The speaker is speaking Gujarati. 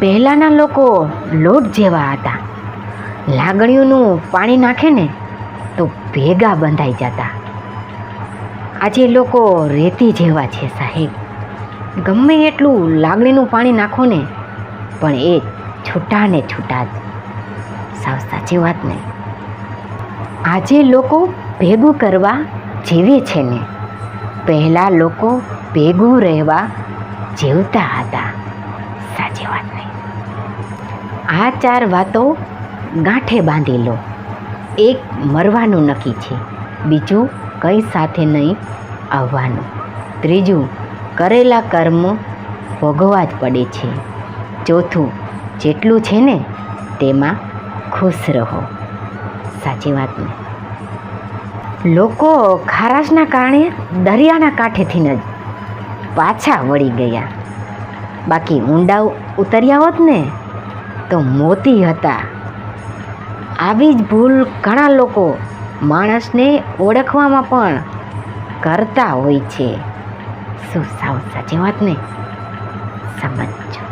પહેલાંના લોકો લોટ જેવા હતા. લાગણીઓનું પાણી નાખે ને તો ભેગા બંધાઈ જતા. આજે લોકો રેતી જેવા છે સાહેબ. ગમે એટલું લાગણીનું પાણી નાખો ને, પણ એ છૂટા ને છૂટા જ. સાવ સાચી વાત ને. આજે લોકો ભેગું કરવા જીવે છે ને. પહેલાં લોકો ભેગું રહેવા જીવતા હતા. સાચી વાત આ ચાર વાતો ગાંઠે બાંધી લો. એક મરવાનું નક્કી છે, બીજું કંઈ સાથે નહીં આવવાનું. ત્રીજું, કરેલા કર્મ ભોગવવા જ પડે છે. ચોથું, જેટલું છે ને તેમાં ખુશ રહો. સાચી વાત ને? લોકો ખારાશના કારણે દરિયાના કાંઠેથી જ પાછા વળી ગયા. બાકી ઊંડા ઉતર્યા હોત ને તો મોતી હતા. આવી જ ભૂલ ઘણા લોકો માણસને ઓળખવામાં પણ કરતા હોય છે. શું સાવ સાચી વાત ને? સમજો